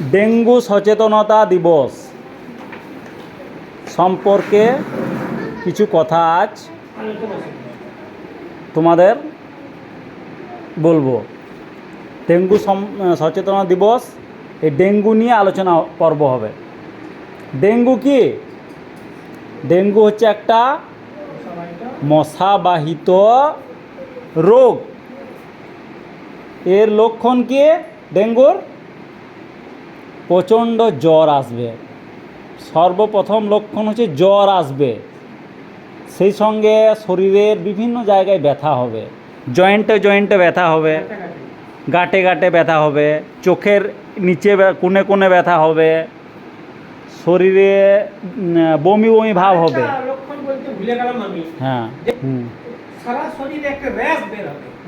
Dengue সচেতনতা দিবস। সম্পর্কে কিছু কথা আজ তোমাদের বলব। ডেঙ্গু সচেতনতা দিবস, এই ডেঙ্গু নিয়ে আলোচনা পর্ব হবে। ডেঙ্গু কি? ডেঙ্গু হচ্ছে একটা মশাবাহিত রোগ। এর লক্ষণ কি? ডেঙ্গুর প্রচণ্ড জ্বর আসবে। সর্বপ্রথম লক্ষণ হচ্ছে জ্বর আসবে। সেই সঙ্গে শরীরের বিভিন্ন জায়গায় ব্যথা হবে। জয়েন্টে জয়েন্টে ব্যথা হবে। গাঁটে গাঁটে ব্যথা হবে। চোখের নিচে কোণে কোণে ব্যথা হবে। শরীরে বমি বমি ভাব হবে। আমি। হ্যাঁ সারা শরীরে র্যাশ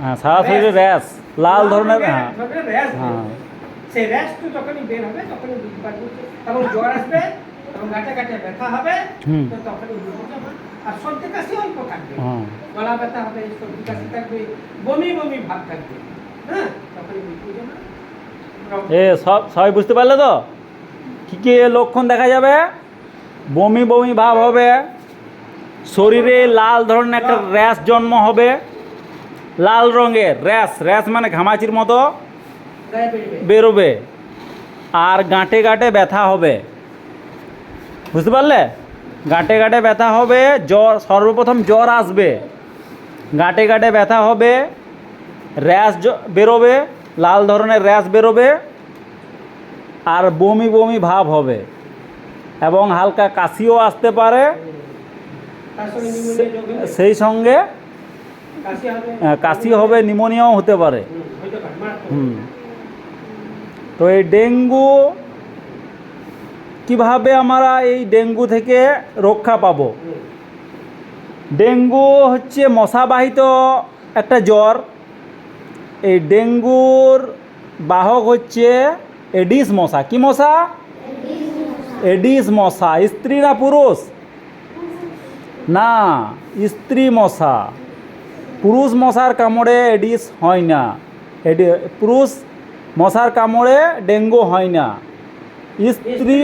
হ্যাঁ সারা শরীরে র্যাশ লাল ধরনের হ্যাঁ। হ্যাঁ হবে। সেই র্যাশটা যখনই বের হবে তখনই বুঝতে পারব তখন জ্বর আসবে এবং গাঁটে গাঁটে ব্যথা হবে তো তখনই বুঝব আর সর্দি কাশি অল্প থাকবে। হ্যাঁ। গলা ব্যথা হবে সর্দি কাশি থাকবে বমি বমি ভাব থাকবে। হ্যাঁ তখনই বুঝব এ সব সবাই বুঝতে পারলে তো? কী কী লক্ষণ দেখা যাবে? বমি বমি ভাব হবে শরীরে লাল ধরনের একটা র্যাশ জন্ম হবে লাল রঙের র্যাশ র্যাশ মানে ঘামাচির মতো। বেরবে। আর গাঁটে গাঁটে ব্যথা হবে। বুঝতে পারলে? গাঁটে গাঁটে ব্যথা হবে জ্বর সর্বপ্রথম জ্বর আসবে। গাঁটে গাঁটে ব্যথা হবে র্যাশ বেরোবে লাল ধরনের র্যাশ বেরোবে আর বমি বমি ভাব হবে। এবং হালকা কাশিও আসতে পারে। সেই সঙ্গে কাশি হবে? হবে নিমোনিয়াও হতে পারে। হুম, হইতে পারে মারাত্মক। হুম তো এই ডেঙ্গু কীভাবে আমরা এই ডেঙ্গু থেকে রক্ষা পাব? ডেঙ্গু হচ্ছে মশাবাহিত একটা জ্বর। এই ডেঙ্গুর বাহক হচ্ছে এডিস মশা। কি মশা? এডিস মশা। স্ত্রী না পুরুষ? না, স্ত্রী মশা। পুরুষ মশার কামড়ে এডিস হয় না। এডি পুরুষ মশার কামড়ে ডেঙ্গু হয় না। স্ত্রী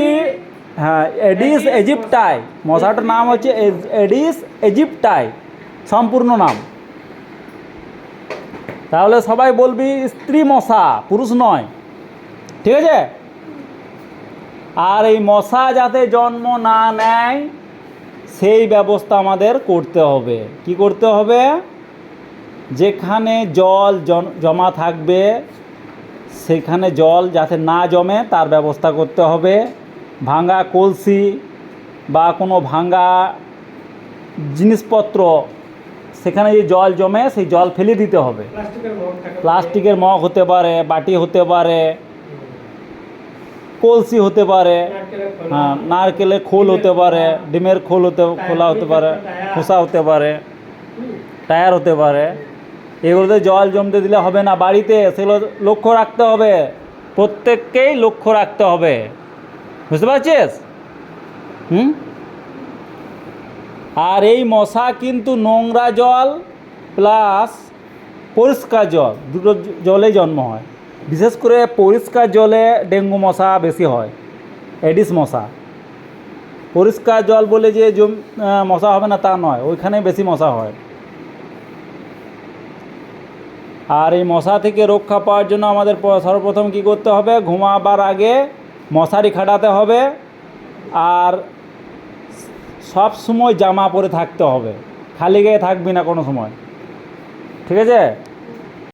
হ্যাঁ এডিস এজিপ্টাই। মশাটার নাম হচ্ছে এডিস এজিপ্টাই। সম্পূর্ণ নাম। তাহলে সবাই বলবি স্ত্রী মশা পুরুষ নয়। ঠিক আছে? আর এই মশা যাতে জন্ম না নেয় সেই ব্যবস্থা আমাদের করতে হবে। কি করতে হবে? যেখানে জল জমা থাকবে সেখানে জল যাতে না জমে তার ব্যবস্থা করতে হবে। ভাঙা কলসি বা কোনো ভাঙা জিনিসপত্র সেখানে যে জল জমে সেই জল ফেলে দিতে হবে। প্লাস্টিকের মগ হতে পারে বাটি হতে পারে কলসি হতে পারে হ্যাঁ নারকেলের খোল হতে পারে ডিমের খোল হতে খোলা হতে পারে খোসা হতে পারে টায়ার হতে পারে। এগুলোতে জল জমতে দিলে হবে না। বাড়িতে সেগুলো লক্ষ্য রাখতে হবে। প্রত্যেককেই লক্ষ্য রাখতে হবে। বুঝতে পারছিস? হুম? আর এই মশা কিন্তু নোংরা জল প্লাস পরিষ্কার জল, দুটো জ- জলেই জন্ম হয়। বিশেষ করে পরিষ্কার জলে ডেঙ্গু মশা বেশি হয়, এডিস মশা। পরিষ্কার জল বলে যে মশা হবে না তা নয় ওইখানে বেশি মশা হয়। আর এই মশা থেকে রক্ষা পাওয়ার জন্য আমাদের সর্বপ্রথম কি করতে হবে? ঘুমাবার আগে মশারি খাটাতে হবে আর সব সময় জামা পরে থাকতে হবে। খালি গায়ে থাকবি না কোনো সময়। ঠিক আছে?